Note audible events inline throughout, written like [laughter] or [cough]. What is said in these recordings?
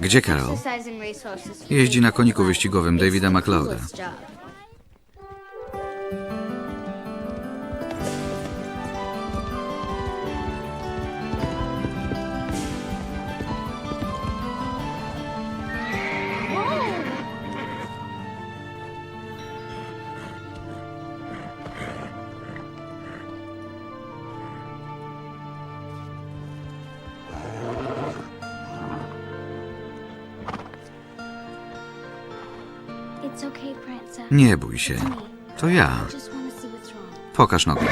Gdzie Carol? Jeździ na koniku wyścigowym Davida McLeoda. Nie bój się. To ja. Pokaż nogę.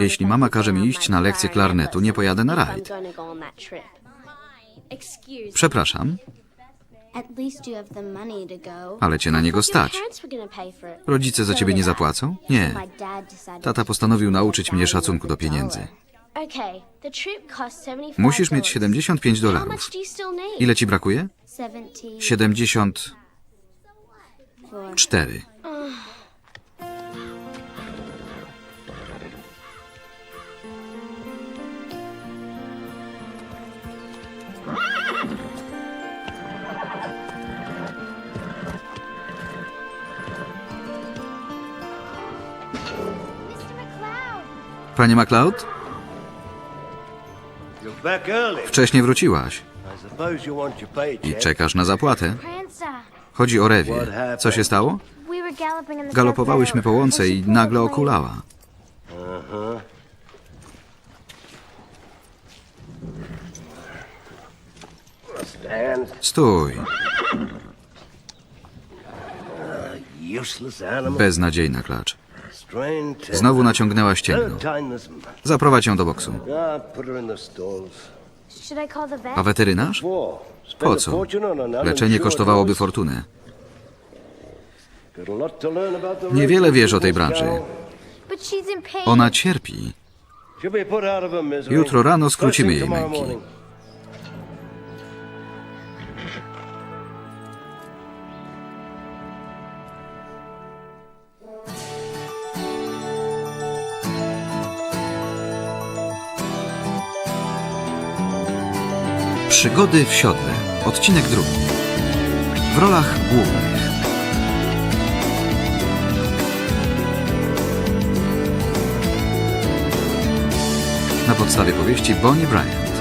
Jeśli mama każe mi iść na lekcję klarnetu, nie pojadę na rajd. Przepraszam, ale cię na niego stać. Rodzice za ciebie nie zapłacą? Nie. Tata postanowił nauczyć mnie szacunku do pieniędzy. Dollar. Okay, the trip costs 75 Musisz mieć 75 How dolarów. Ile ci brakuje? 74. 74. Mr. McLeod! Panie McLeod? You're back early. Wcześnie wróciłaś I czekasz na zapłatę. Chodzi o Rewię. Co się stało? Galopowałyśmy po łące i nagle okulała. Stand. Stój. Beznadziejna klacz. Znowu naciągnęła this. Zaprowadź ją do boksu. A weterynarz? Po co? Leczenie kosztowałoby fortunę. Niewiele wiesz o tej branży. Ona cierpi. Jutro rano skrócimy jej męki. Przygody w siodle. Odcinek drugi. W rolach głównych. Na podstawie powieści Bonnie Bryant.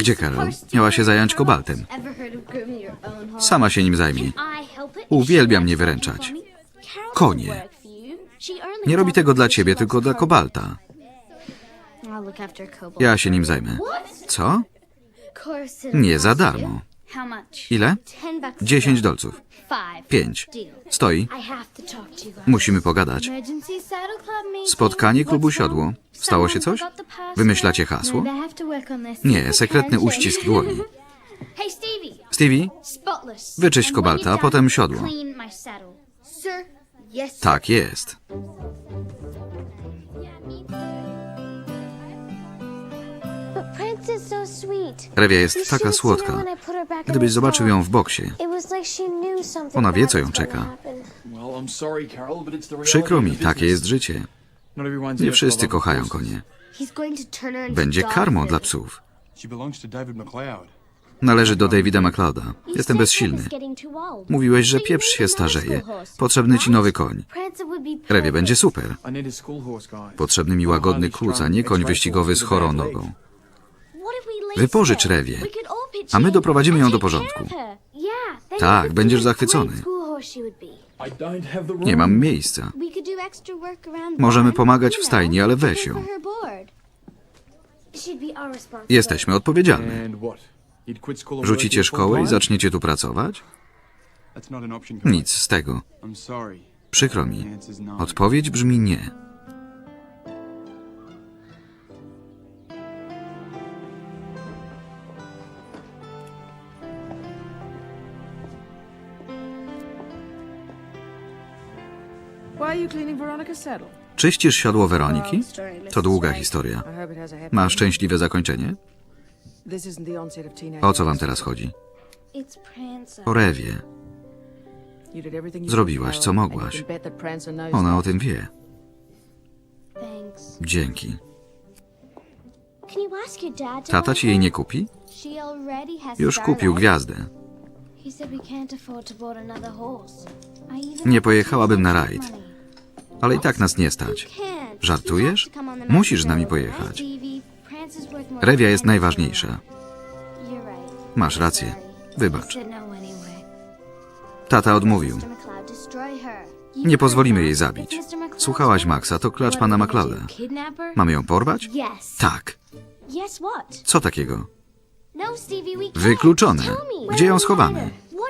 Gdzie Carol? Miała się zająć kobaltem. Sama się nim zajmie. She mnie wyręczać. Konie. Nie robi tego dla ciebie, tylko dla kobalta. Ja się nim zajmę. Co? Nie za darmo. Ile? Ten bucks. a 10 day. dolców. Pięć. Stoi. Musimy pogadać. Spotkanie klubu siodło. Stało się coś? Wymyślacie hasło? Nie, sekretny uścisk dłoni. [laughs] Stevie. Wyczyść kobalta, a potem siodło. Tak jest. But Prince is so sweet. Rewia You jest taka słodka. when I put her back in Gdybyś the zobaczył ją stall. w boksie. It was like she knew something Ona wie, co ją czeka. happen. Well, I'm sorry, Carol, but it's the reality Przykro mi, the takie jest życie. Nie wszyscy kochają konie. Będzie karmą dla psów. Należy do Davida McLeoda. Jestem bezsilny. Mówiłeś, że pieprz się starzeje. Potrzebny ci nowy koń. Rewie będzie super. Potrzebny mi łagodny kluc, a nie koń wyścigowy z chorą nogą. Wypożycz pitch a my doprowadzimy ją do porządku. Tak, będziesz zachwycony. Nie mam miejsca. Możemy pomagać w stajni, ale weź ją. Jesteśmy odpowiedzialni. Rzucicie szkołę i zaczniecie tu pracować? Nic z tego. Przykro mi. Odpowiedź brzmi nie. Czyścisz siodło Weroniki? To długa historia. Ma szczęśliwe zakończenie? O co wam teraz chodzi? O Rewie. Zrobiłaś, co mogłaś. Ona o tym wie. Dzięki. Tata ci jej nie kupi? Już kupił gwiazdę. Nie pojechałabym na rajd. Ale i tak nas nie stać. Żartujesz? Musisz z nami pojechać. Rewia jest najważniejsza. Masz rację. Wybacz. Tata odmówił. Nie pozwolimy jej zabić. Słuchałaś. Maxa, to klacz pana her? Mamy ją porwać? Tak. Co takiego? No. Wykluczone. Gdzie ją schowamy?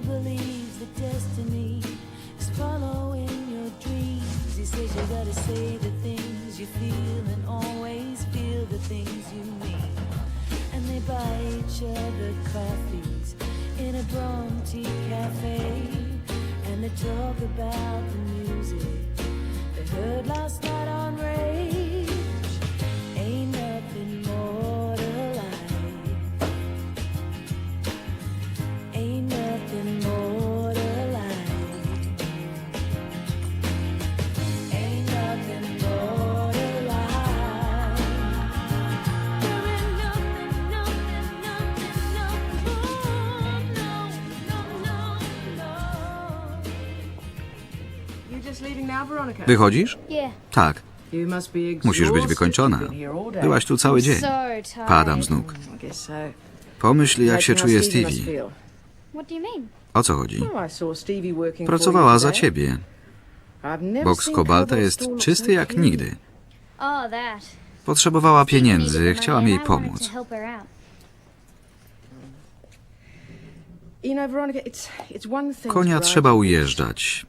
believes that destiny is following your dreams. He says you gotta say the things you feel and feel the things you mean. And they buy each other coffees in a Bronte cafe. And they talk about the music they heard last night on Rage. Wychodzisz? Tak. Musisz być wykończona. Byłaś tu cały dzień. Padam z nóg. So. Pomyśl, jak się czuje Stevie? O co chodzi? Oh, Pracowała za ciebie. Boks kobalta jest czysty jak nigdy. Oh. Potrzebowała pieniędzy, chciałam jej pomóc. Konia trzeba ujeżdżać,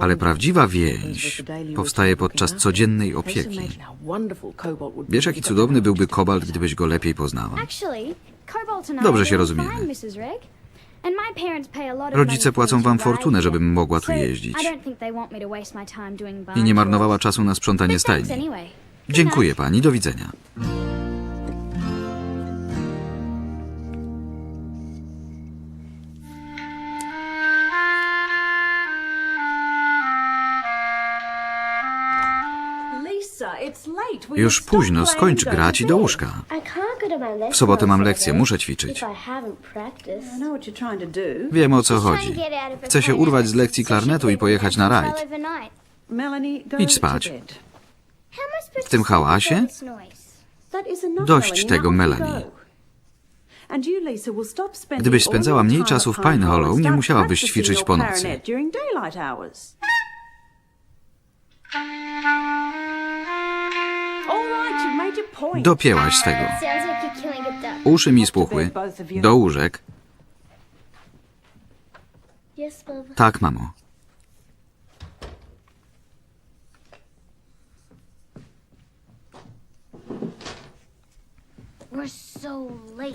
ale prawdziwa więź powstaje podczas codziennej opieki. Wiesz, jaki cudowny byłby Kobalt, gdybyś go lepiej poznała. Dobrze się rozumiemy. Rodzice płacą wam fortunę, żebym mogła tu jeździć. I nie marnowała czasu na sprzątanie stajni. Dziękuję pani, do widzenia. Już późno, skończ grać i do łóżka. W sobotę mam lekcję, muszę ćwiczyć. Wiem o co chodzi. Chce się urwać z lekcji klarnetu i pojechać na rajd. Idź spać. W tym hałasie? Dość tego, Melanie. Gdybyś spędzała mniej czasu w Pine Hollow, nie musiałabyś ćwiczyć po nocy. Dopięłaś a duck. Uszy mi spuchły. Do łóżek. Tak, mamo.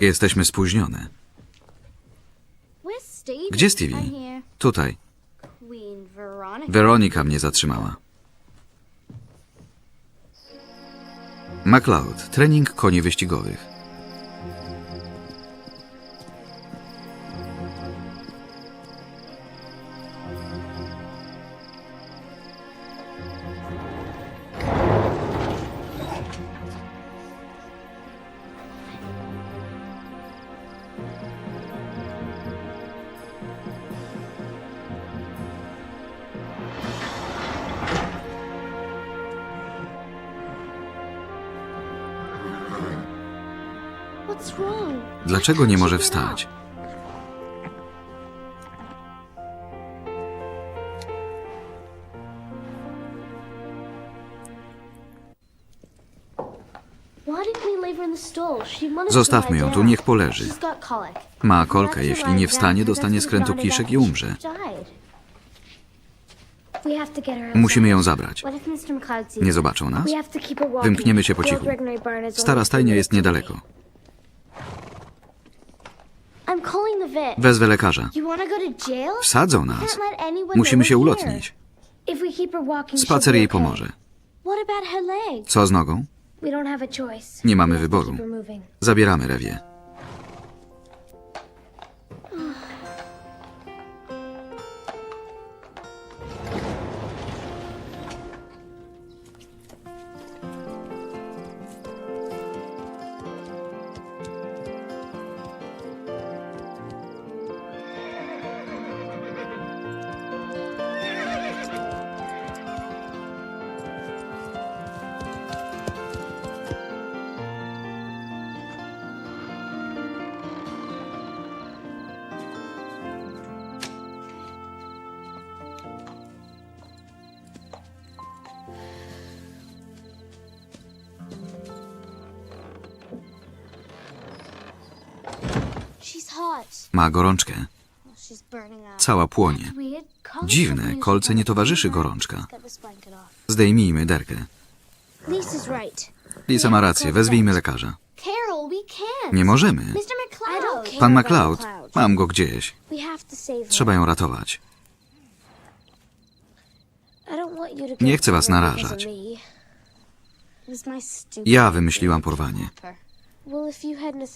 Jesteśmy spóźnione. Gdzie Stevie? Tutaj. Weronika mnie zatrzymała. MacLeod. Trening koni wyścigowych. Dlaczego nie może wstać? Zostawmy ją tu, niech poleży. Ma kolkę, jeśli nie wstanie, dostanie skrętu kiszek i umrze. Musimy ją zabrać. Nie zobaczą nas? Wymkniemy się po cichu. Stara stajnia jest niedaleko. Wezwę lekarza. Wsadzą nas. Musimy się ulotnić. Spacer jej pomoże. Co z nogą? Nie mamy wyboru. Zabieramy rewie. Ma gorączkę. Cała płonie. Dziwne, kolce nie towarzyszy gorączka. Zdejmijmy derkę. Lisa ma rację, wezwijmy lekarza. Nie możemy. Pan MacLeod, mam go gdzieś. Trzeba ją ratować. Nie chcę was narażać. Ja wymyśliłam porwanie.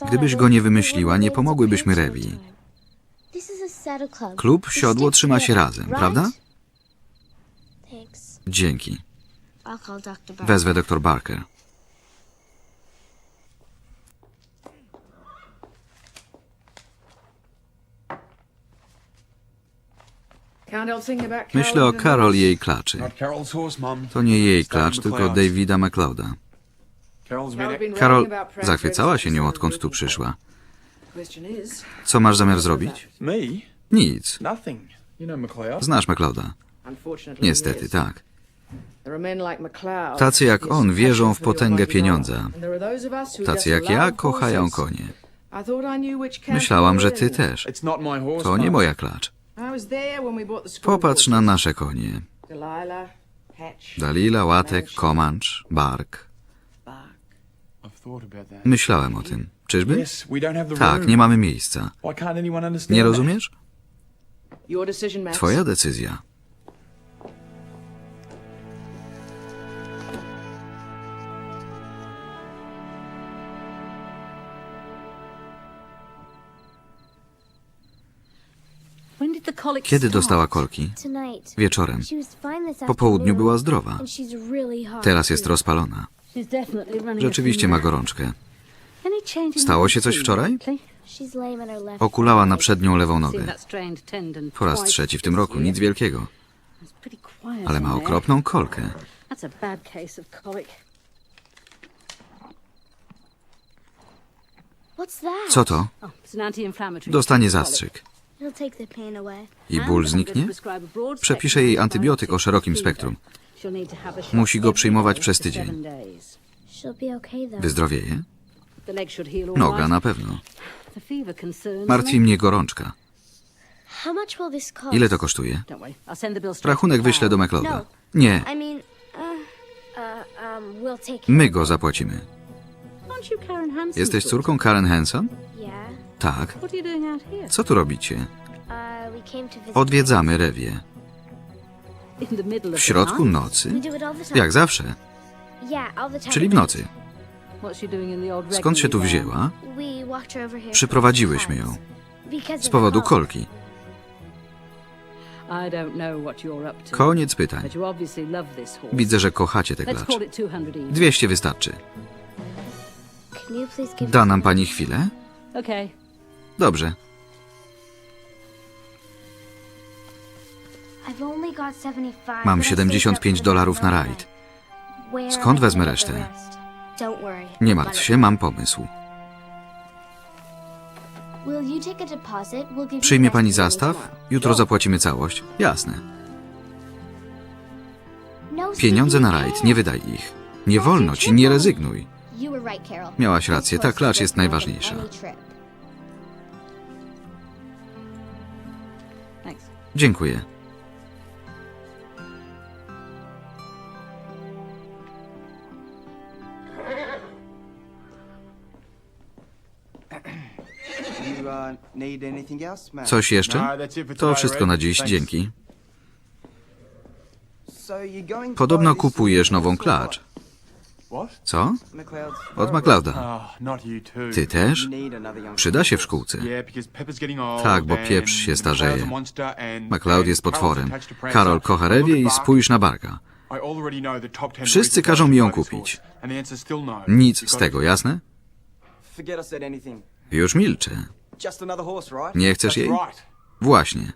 Gdybyś go nie wymyśliła, nie pomogłybyśmy club. Klub Siodło trzyma się razem, prawda? Dzięki. Wezwę dr Barker. Myślę o Carol i jej klaczy. To nie jej klacz, tylko. Davida McLeoda. Karol zachwycała się nią, odkąd tu przyszła. Co masz zamiar zrobić? Nic. Znasz McLeoda. Niestety, tak. Tacy jak on wierzą w potęgę pieniądza. Tacy jak ja kochają konie. Myślałam, że ty też. To nie moja klacz. Popatrz na nasze konie. Dalila, Łatek, Comanche. Bark. Myślałem o tym. Czyżby? Tak, nie mamy miejsca. Nie rozumiesz? Twoja decyzja. Kiedy dostała kolki? Wieczorem. Po południu była zdrowa. Teraz jest rozpalona. Rzeczywiście ma gorączkę. Stało się coś wczoraj? Okulała na przednią lewą nogę. Po raz trzeci w tym roku, nic wielkiego. Ale ma okropną kolkę. Co to? Oh. Dostanie zastrzyk. I ból zniknie? Przepiszę jej antybiotyk o szerokim spektrum. She'll need to have a shot Musi go przyjmować przez tydzień. seven days. She'll be okay though. Wyzdrowieje? The leg should heal all Noga na pewno. The fever concerns Martwi mnie gorączka. How much will this cost? Ile to kosztuje? Don't worry, I'll send the bill straight to Rachunek wyślę do. McLeoda. No. Nie, uh, uh, um, we'll take care my go it. zapłacimy. Jesteś córką Karen Hanson? Tak. Co tu robicie? Uh. Odwiedzamy rewie. W środku nocy? Jak zawsze. Czyli w nocy. Skąd się tu wzięła? Przyprowadziłyśmy ją. Z powodu kolki. Koniec pytań. Widzę, że kochacie tę klacz. call it 200 each. 200 wystarczy. Da nam pani chwilę? Dobrze. Mam but I saved 75 up for the dolarów na ride. rajd. Skąd wezmę resztę? Nie martw się, mam pomysł. Przyjmie pani zastaw? Jutro zapłacimy całość. Jasne. No, Pieniądze na rajd, nie wydaj ich. Nie wolno ci, nie rezygnuj. Miałaś rację, ta klacz jest najważniejsza. Dziękuję. Coś No, jeszcze? that's it for To wszystko na dziś, dzięki. So you're going to Podobno kupujesz nową klacz. Co? Od McLeoda. Not you too. Ty też? You need another young Przyda się w szkółce. Tak, bo pieprz się starzeje. McLeod jest potworem. Karol kocha rewie i spójrz na Barka. I already know the top 10 Wszyscy każą mi you ją kupić. no. Nic z tego, jasne? Już milczę. Just another horse, right? Nie chcesz jej? right. Właśnie.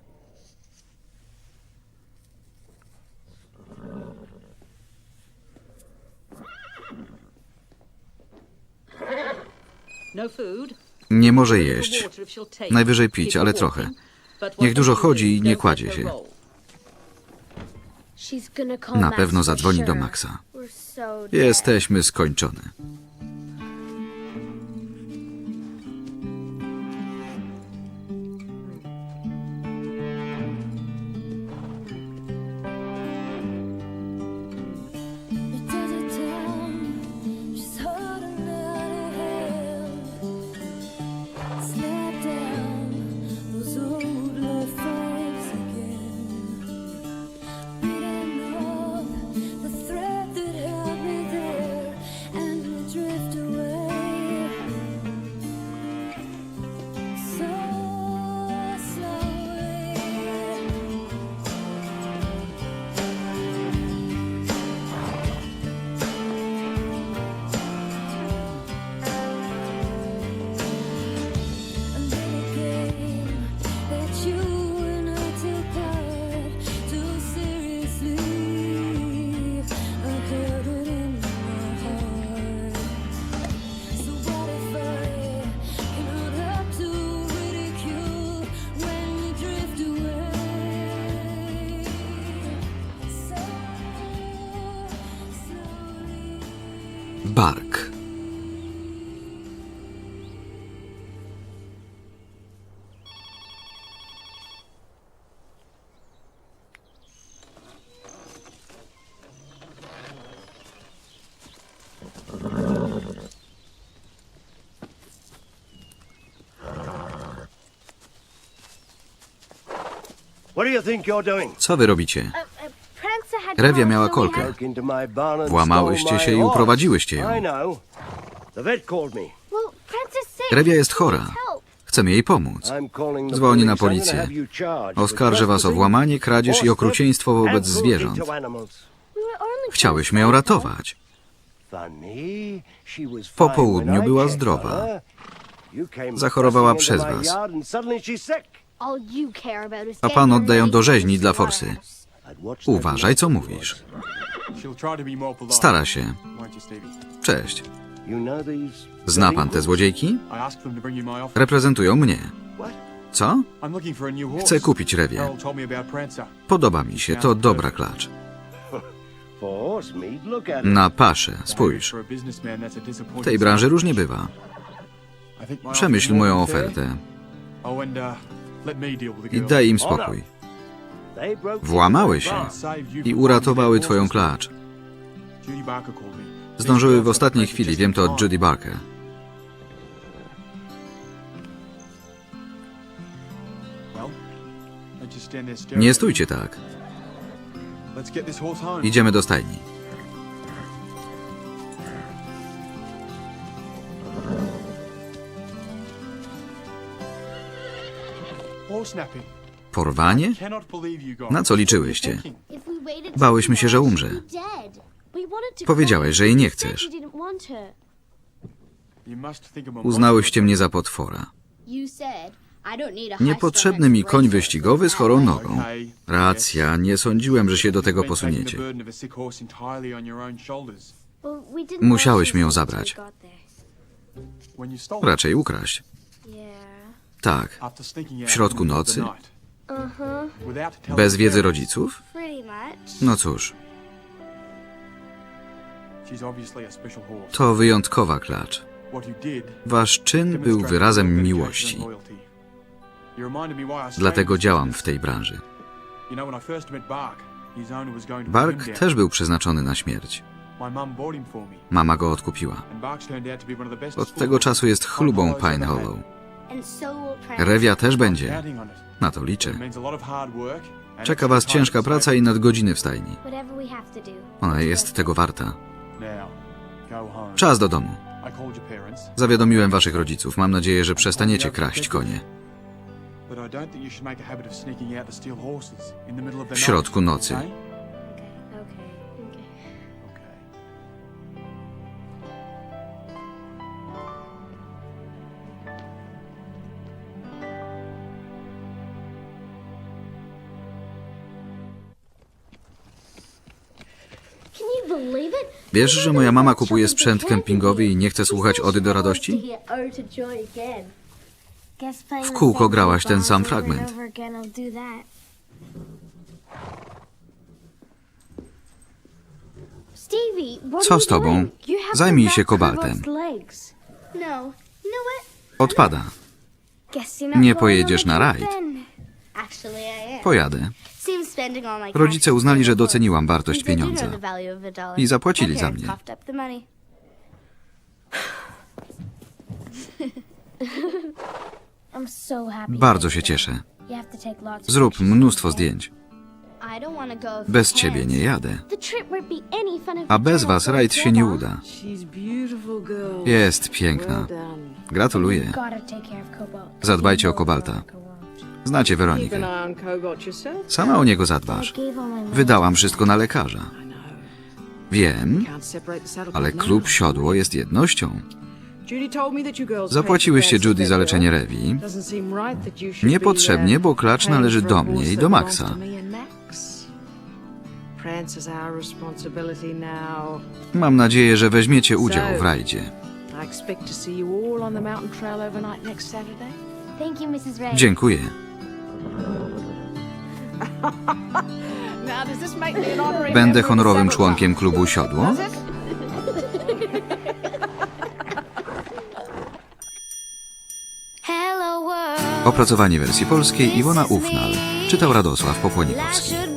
No food. Nie może jeść. water if she'll take Najwyżej pić, ale trochę. But Niech dużo chodzi i nie kładzie się. roll. She's gonna call Na Max pewno zadzwoni do. Maxa. We're so dead. Jesteśmy skończone. Co wy robicie? Rewia miała kolkę. had- Broke into my barn and Włamałyście stole my się i uprowadziłyście ją. Rewia jest chora. Chcemy jej pomóc. I'm calling the Dzwoni na policję. Oskarżę was o włamanie, kradzież i okrucieństwo wobec zwierząt. Chciałyśmy ją ratować. Po południu była zdrowa. Zachorowała przez was. A pan oddają do rzeźni dla forsy. Uważaj, co mówisz. Stara się. Cześć. Zna pan te złodziejki? Reprezentują mnie. Co? Chcę kupić rewie. Podoba mi się, to dobra klacz. [laughs] Na paszę, spójrz. W tej branży różnie bywa. Przemyśl moją than fair. ofertę I daj im spokój. Włamały się i uratowały twoją klacz. Zdążyły w ostatniej chwili, wiem to od Judy Barker. Nie stójcie tak. Idziemy do stajni. Porwanie? Na co liczyłyście? Bałyśmy się, że umrze. Powiedziałeś, że jej nie chcesz. Uznałyście mnie za potwora. Niepotrzebny mi koń wyścigowy z chorą nogą. Racja, nie sądziłem, że się do tego posuniecie. Musiałeś mi ją zabrać. Raczej ukraść. Tak. W środku nocy? telling Bez wiedzy rodziców? No cóż, to wyjątkowa klacz. Wasz czyn był wyrazem miłości. Dlatego działam w tej branży. Bark, też był przeznaczony na śmierć. Mama go odkupiła. Od tego czasu jest chlubą Pine. Hollow. Rewia też będzie. Na to liczę. Czeka was ciężka praca i nadgodziny w stajni. Ona jest tego warta. Czas do domu. Zawiadomiłem waszych rodziców. Mam nadzieję, że przestaniecie kraść konie. but I don't Wiesz, że moja mama kupuje sprzęt kempingowy i nie chce słuchać Ody do radości? W kółko grałaś ten sam fragment. Co z tobą? Zajmij się kobaltem. No. Odpada. Nie pojedziesz na rajd. Pojadę. Rodzice uznali, że doceniłam wartość pieniądza. I zapłacili za mnie. [laughs] Bardzo się cieszę. Zrób mnóstwo zdjęć. Bez ciebie nie jadę. A bez was rajd się nie uda. Jest piękna. Gratuluję. Zadbajcie o kobalta. Znacie Weronikę. Sama o niego zadbasz. Wydałam wszystko na lekarza. Wiem, ale klub siodło jest jednością. Zapłaciłyście Judy za leczenie. Rewi. Niepotrzebnie, be, bo uh, klacz należy do mnie i do Maxa. Mam nadzieję, że weźmiecie udział w rajdzie. Dziękuję. Będę honorowym członkiem klubu siodło. Club? Does it? Hello world. Opracowanie wersji polskiej Iwona Ufnal. Czytał Radosław Popłonikowski.